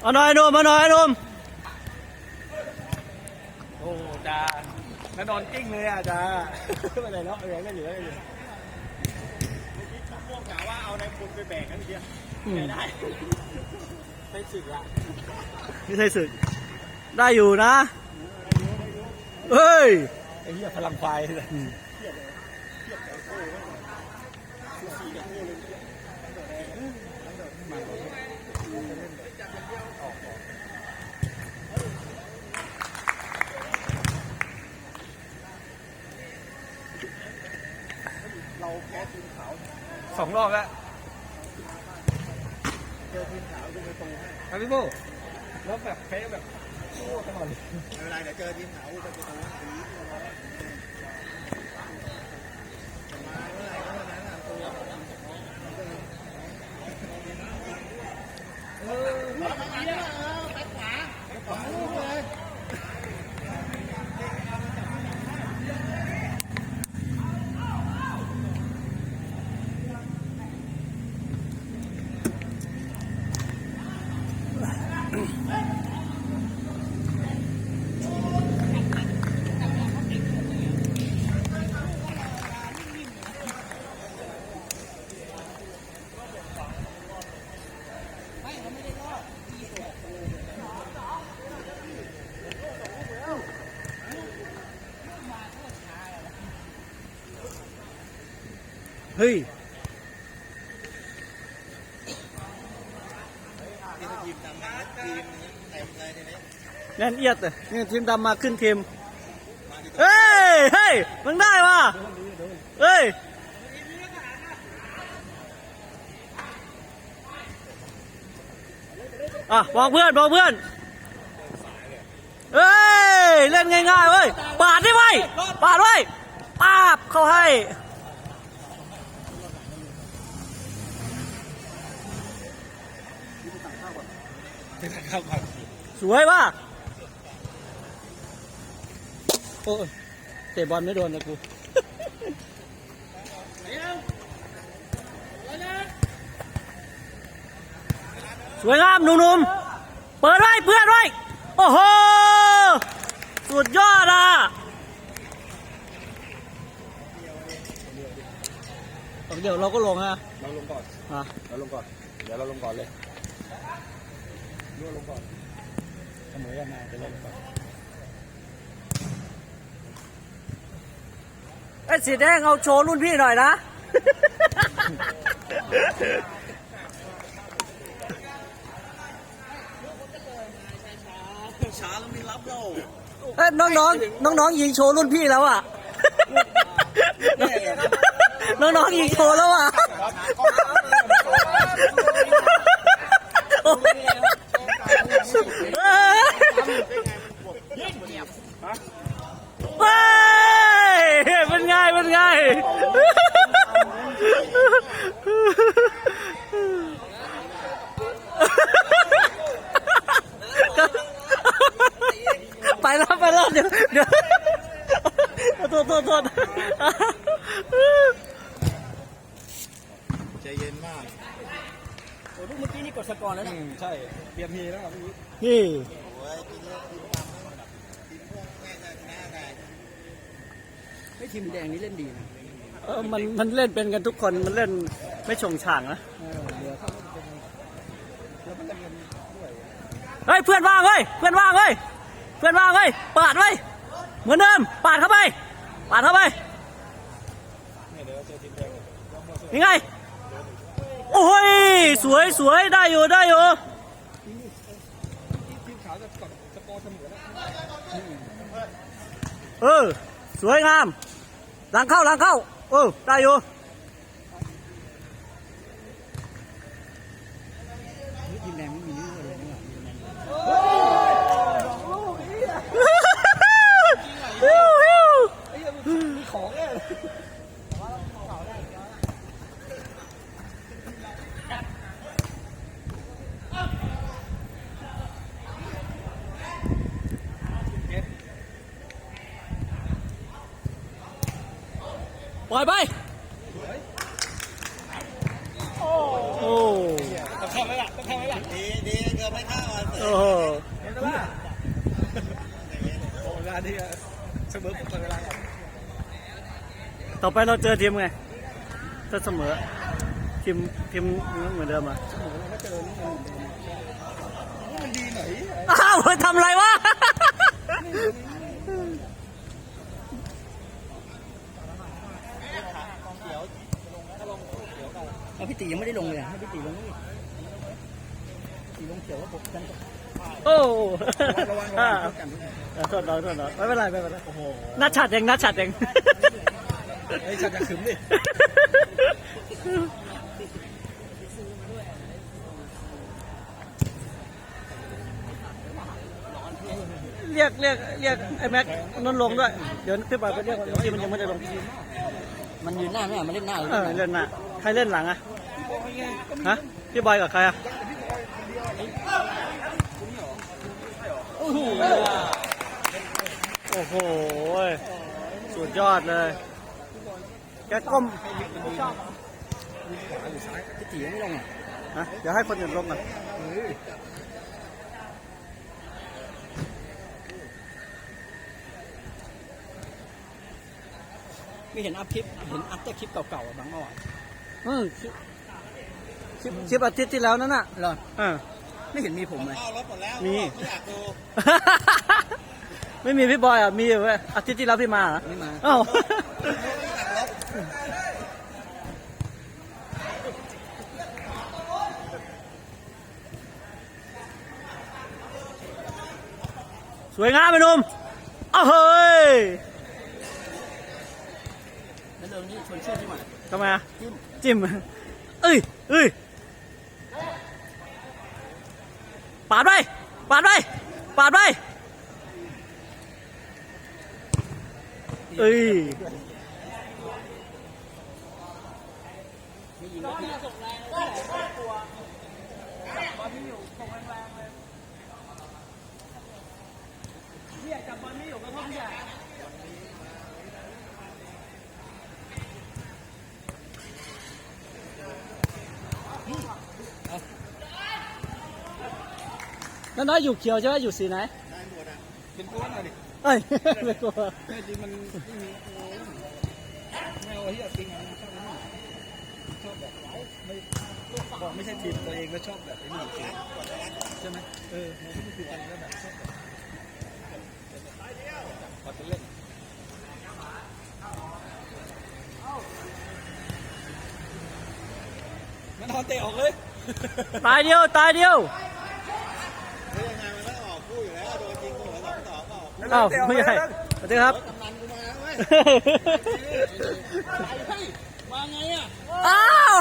เอาหน่อยหนุ่มเอาหน่อยหนุ่มโอ้จ้าแล้วนอนกิ้งเลยอะจ้าไม่ได้เนาะอะไรก็อยู่ได้อยู่พวกกะว่าเอาในคุณไปแบกกันเดียวไม่ได้ใช้สึกละไม่ใช่ศึก ได้อยู่นะ เฮ้ย ไอ้เหี้ยพลังไฟเลย องรอบแล้วเจอทีมขาวดูประตูครับพี่โบแล้วแบบเฟ้แบบโคตรตลอดเลยไม่เป็นไรเดี๋ยวเจอทีมขาวอุปตระตูมาเมื่อไหร่ก็เมื่อนั้นอะตัว เฮ้ยทีมทำงานทีมเต็มเลยทีนี้แน่นเอียดเลยนี่ทีมดำมาขึ้นทีมเฮ้ย เฮ้ย มึงได้วะเฮ้ยอะบอกเพื่อนบอกเพื่อนเฮ้ย เล่นง่ายๆเว้ย ปาดได้ไว้ปาดไว้ปาบเข้าให้ สวยว่ะโอ้ยเตะบอลไม่โดนนะกูสวยงามหนุ่มๆ เปิดไว้เพื่อนไว้ โอ้โห สุดยอดอะเดี๋ยวเราก็ลงฮะเราลงก่อนอะเราลงก่อน เดี๋ยวเราลงก่อนเลย รั่วลงก่อนเสมอกันมาจะลงก่อนไอ้สีแดงเอาโชว์รุ่นพี่หน่อยนะ ช้าแล้วม่รับเราเอ้ยน้องๆน้องๆยิงโชว์รุ่นพี่แล้วอะ น้องๆยิงโชว์แล้วอะเฮ้ ยเป็นไงเป็นไงไปแล้วไปแล้วเดี๋ยวเดี๋ยวโทษโทษโทษใจเย็นมากโอ้ลูกเมื่อกี้นี่กดสกอร์แล้วนะใช่ เตรียมทีแล้วครับพี่นี่ โอ้ยทีนี้ทีมทำทีมพวกแม่จะชนะได้ ไม่ทีมแดงนี่เล่นดีนะเออมันมันเล่นเป็นกันทุกคนมันเล่นไม่ชงช่างนะเฮ้ยเพื่อนว่างเว้ยเพื่อนว่างเว้ยเพื่อนว่างเว้ยปาดไว้ยเหมือนเดิมปาดเข้าไปปาดเข้าไปเนี่ยเดี๋ยวเจอทีมแดงยังไงโอ้ยสวยสวยได้อยู่ได้อยู่ทีมขาวจะกดสกอร์เสมอแล้วเออ สวยงาม หลังเข้าหลังเข้า เออ ได้อยู่ทีมแดงไม่มีนิ้วเลยนี่หว่าฮิวฮิวมีของเนี่ย ปล่อยไป โอ้ตะแคเข้าไหมล่ะต้องเข้าไหมล่ะดีดีเกือบไม่เข้าอะเสืโอ้อโหเห็นไหมล่ะโอ้เวลาที่เสมอผมเวลาก่อนต่อไปเราเจอทีมไงถ้าเสมอทีมทีมเหมือนเดิมอะเสมอเราก็เจอนี่มันมันดีไหนอ้าวทำอะไรวะ เอาพี่ตียังไม่ได้ลงเลยให้พี่ตีลงนี่ตีลงเขียวแล้วผมกันโอ้ระวังระอ่าวังกันโทษน้องโทษน้องไม่เป็นไรไม่เป็นไรโอ้โหนัดฉัดเองนัดฉัดเองไอ้ฉันจะขึมดิเรียกเรียกเรียกไอ้แม็กนนท์ลงด้วย เดี๋ยวพี่บอยไปเรียกมันที่มันยังไม่ได้ลง มันยืนหน้าไม่มันเล่นหน้าเออเล่นน่ะ ใครเล่นหลังอะฮะ พี่บอยกับใครอะโอ้โห สุดยอดเลย แกก้มพี่ตียังไม่ลงอะฮะเดี๋ยวให้คนอื่นลงก่อนไม่เห็นอัพคลิป เห็นอัพแต่คลิปเก่าๆบางเมื่อน อืมคลิปคลิปคลิปอาทิตย์ที่แล้วนั่นน่ะเหรอเออไม่เห็นมีผมเลยเข้ารถหมดแล้วมี ไม่อยากดูไม่มีพี่บอยอะมีอยู่เว้ยอาทิตย์ที่แล้วพี่มาเหรอไม่มาเอ้า สวยงามไปหนุ่มอ้าวเฮ้ยแล้วเรื่องนี้ชวนเชื่อที่มาทำไมอะจิ้ม จิ้มเอ้ยเอ้ยปาดไปปาดไปปาดไปเอ้ยจับบอลไม่อยู่ก็ต้องอย่า นั่นน้อยอยู่เขียวใช่ไหมอยู่สีไหนเป็นก้อนหน่อยดิเอ้ยไม่กลัวแม่จริงมันไม่มีโอ้ยไม่เอาที่จริงอะชอบแบบไม่บอกไม่ใช่ทีมตัวเองก็ชอบแบบไอ้นี่ใช่ไหมเออมันไม่คือกันแล้วแบบชอบแบบพอจะเล่นมันนอนเตะออกเลยตายเดียวตายเดียว เอ้าไม่ใหญ่สวเสดีครับมาไงอะอ้าว